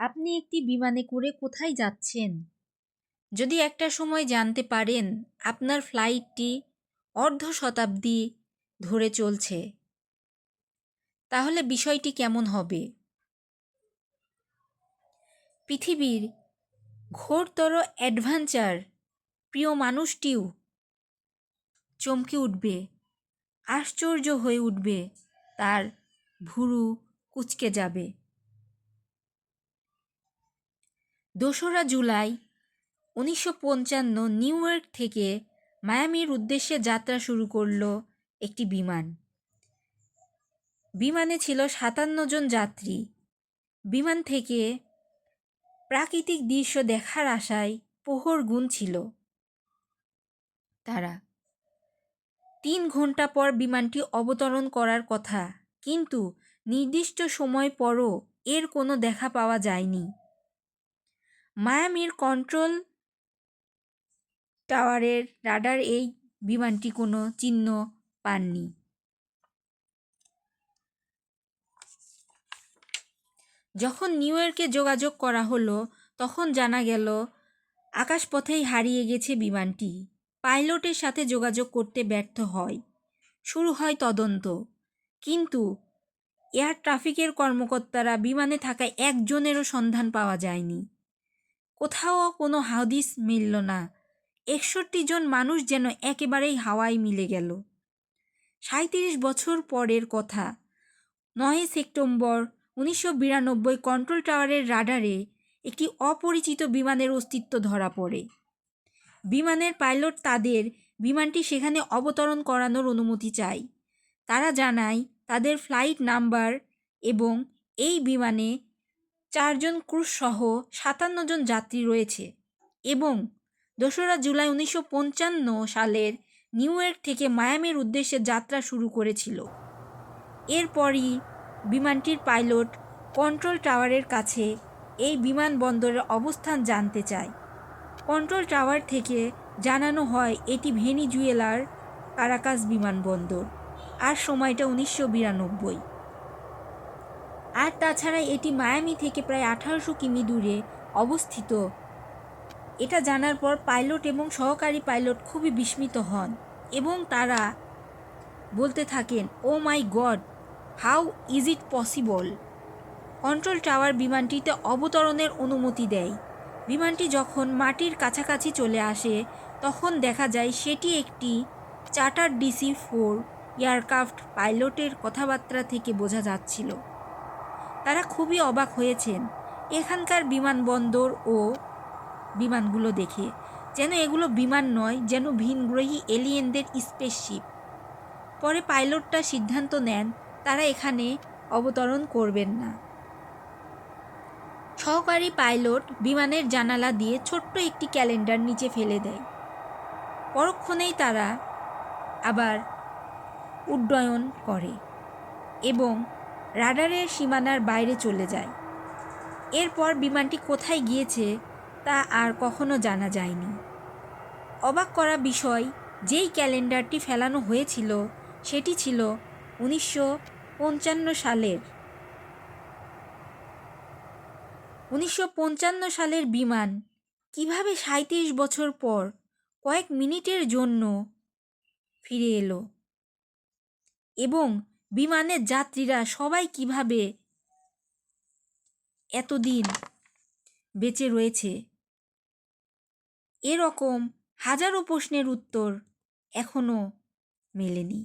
আপনি একটি বিমানে করে কোথায় যাচ্ছেন? যদি একটা সময় জানতে পারেন, আপনার ফ্লাইটটি অর্ধ শতাব্দী ধরে চলছে। তাহলে বিষয়টি কেমন হবে? পৃথিবীর ঘোরতর অ্যাডভেঞ্চার প্রিয় মানুষটিও চমকে উঠবে, আশ্চর্য হয়ে উঠবে, তার ভুরু কুচকে যাবে। দোসরা জুলাই, উনিশশো পঞ্চান্ন নিউ ইয়র্ক থেকে মায়ামির উদ্দেশ্যে যাত্রা শুরু করল একটি বিমান। বিমানে ছিল সাতান্ন জন যাত্রী। বিমান থেকে প্রাকৃতিক দৃশ্য দেখার আশায় পোহর গুণ ছিল তারা। তিন ঘণ্টা পর বিমানটি অবতরণ করার কথা, কিন্তু নির্দিষ্ট সময় পরও এর কোনো দেখা পাওয়া যায়নি। মায়ামির কন্ট্রোল টাওয়ারের রাডার এই বিমানটি কোনো চিহ্ন পাননি। যখন নিউ ইয়র্কে যোগাযোগ করা হলো, তখন জানা গেল, আকাশপথেই হারিয়ে গেছে বিমানটি। পাইলটের সাথে যোগাযোগ করতে ব্যর্থ হয়। শুরু হয় তদন্ত। কিন্তু এয়ার ট্রাফিকের কর্মকর্তারা বিমানে থাকা একজনেরও সন্ধান পাওয়া যায়নি। কোথাও কোনো হাদিস মিলল না। একষট্টি জন মানুষ যেন একেবারেই হাওয়ায় মিলে গেল। সাঁত্রিশ বছর পরের কথা। নয় সেপ্টেম্বর উনিশশো বিরানব্বই কন্ট্রোল টাওয়ারের রাডারে একটি অপরিচিত বিমানের অস্তিত্ব ধরা পড়ে। বিমানের পাইলট তাদের বিমানটি সেখানে অবতরণ করানোর অনুমতি চায়। তারা জানায়, তাদের ফ্লাইট নাম্বার এবং এই বিমানে চারজন ক্রুশসহ সাতান্ন জন যাত্রী রয়েছে এবং দোসরা জুলাই উনিশশো পঞ্চান্ন সালের নিউ ইয়র্ক থেকে মায়ামির উদ্দেশ্যে যাত্রা শুরু করেছিল। এরপরই বিমানটির পাইলট কন্ট্রোল টাওয়ারের কাছে এই বিমানবন্দরের অবস্থান জানতে চায়। কন্ট্রোল টাওয়ার থেকে জানানো হয়, এটি ভেনিজুয়েলার কারাকাস বিমানবন্দর। আর সময়টা উনিশশো বিরানব্বই। আর তাছাড়া এটি মায়ামি থেকে প্রায় আঠারোশো কিমি দূরে অবস্থিত। এটা জানার পর পাইলট এবং সহকারী পাইলট খুবই বিস্মিত হন এবং তারা বলতে থাকেন ও my god how is it possible control tower বিমানটিতে অবতরণের অনুমতি দেয়। বিমানটি যখন মাটির কাছাকাছি চলে আসে, তখন দেখা যায় সেটি একটি চার্টার ডিসি ফোর এয়ারক্রাফট পাইলটের কথাবার্তা থেকে বোঝা যাচ্ছিল। তারা খুবই অবাক হয়েছেন। এখানকার বিমানবন্দর ও বিমানগুলো দেখে, যেন এগুলো বিমান নয়, যেন ভিনগ্রহী এলিয়েনদের স্পেসশিপ। পরে পাইলটটা সিদ্ধান্ত নেন, তারা এখানে অবতরণ করবেন না। সহকারী পাইলট বিমানের জানালা দিয়ে ছোট্ট একটি ক্যালেন্ডার নিচে ফেলে দেয়। পরক্ষণেই তারা আবার উড্ডয়ন করে এবং রাডারের সীমানার বাইরে চলে যায়। এরপর বিমানটি কোথায় গিয়েছে তা আর কখনো জানা যায়নি। অবাক করা বিষয়, যেই ক্যালেন্ডারটি ফেলানো হয়েছিল, সেটি ছিল উনিশশো পঞ্চান্ন সালের। উনিশশো পঞ্চান্ন সালের বিমান কীভাবে সাঁত্রিশ বছর পর কয়েক মিনিটের জন্য ফিরে এলো? এবং বিমানের যাত্রীরা সবাই কীভাবে এতদিন বেঁচে রয়েছে? এরকম হাজারো প্রশ্নের উত্তর এখনও মেলেনি।